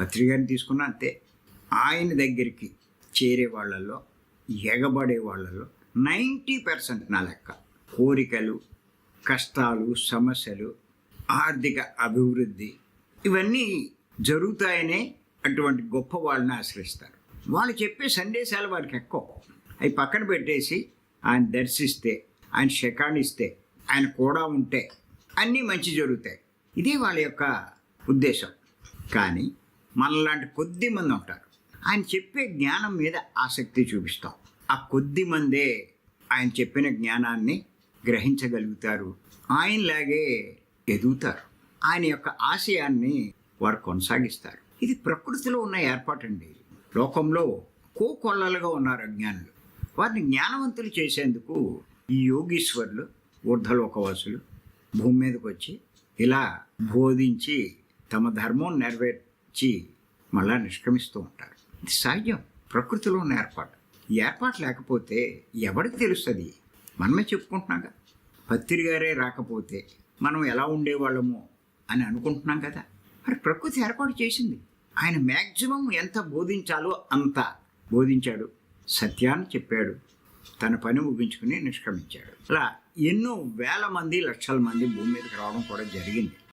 పత్రికని తీసుకున్నా అంతే. ఆయన దగ్గరికి చేరే వాళ్ళల్లో ఎగబడే వాళ్ళలో నైంటీ పర్సెంట్ నా లెక్క. కోరికలు కష్టాలు సమస్యలు ఆర్థిక అభివృద్ధి ఇవన్నీ జరుగుతాయనే అటువంటి గొప్ప వాళ్ళని ఆశ్రయిస్తారు. వాళ్ళు చెప్పే సందేశాలు వారికి ఎక్కువ. అవి పక్కన పెట్టేసి ఆయన దర్శిస్తే ఆయన శకానిస్తే ఆయన కూడా ఉంటే అన్నీ మంచి జరుగుతాయి. ఇదే వాళ్ళ యొక్క ఉద్దేశం. కానీ మనలాంటి కొద్ది మంది ఉంటారు. ఆయన చెప్పే జ్ఞానం మీద ఆసక్తి చూపిస్తాం. ఆ కొద్ది మందే ఆయన చెప్పిన జ్ఞానాన్ని గ్రహించగలుగుతారు. ఆయనలాగే ఎదుగుతారు. ఆయన యొక్క ఆశయాన్ని వారు కొనసాగిస్తారు. ఇది ప్రకృతిలో ఉన్న ఏర్పాటండి. లోకంలో కోకొల్లలుగా ఉన్నారు అజ్ఞానులు. వారిని జ్ఞానవంతులు చేసేందుకు ఈ యోగీశ్వరులు ఊర్ధలోకవాసులు భూమి మీదకి వచ్చి ఇలా బోధించి తమ ధర్మం వచ్చి మళ్ళా నిష్క్రమిస్తూ ఉంటారు. ఇది సహజం ప్రకృతిలో ఉన్న ఏర్పాటు. ఈ ఏర్పాటు లేకపోతే ఎవరికి తెలుస్తుంది? మనమే చెప్పుకుంటున్నాగా పత్రి గారే రాకపోతే మనం ఎలా ఉండేవాళ్ళమో అని అనుకుంటున్నాం కదా. మరి ప్రకృతి ఏర్పాటు చేసింది. ఆయన మ్యాక్సిమం ఎంత బోధించాలో అంత బోధించాడు. సత్యాన్ని చెప్పాడు. తన పని ముగించుకుని నిష్క్రమించాడు. అలా ఎన్నో వేల మంది లక్షల మంది భూమి మీదకి రావడం కూడా జరిగింది.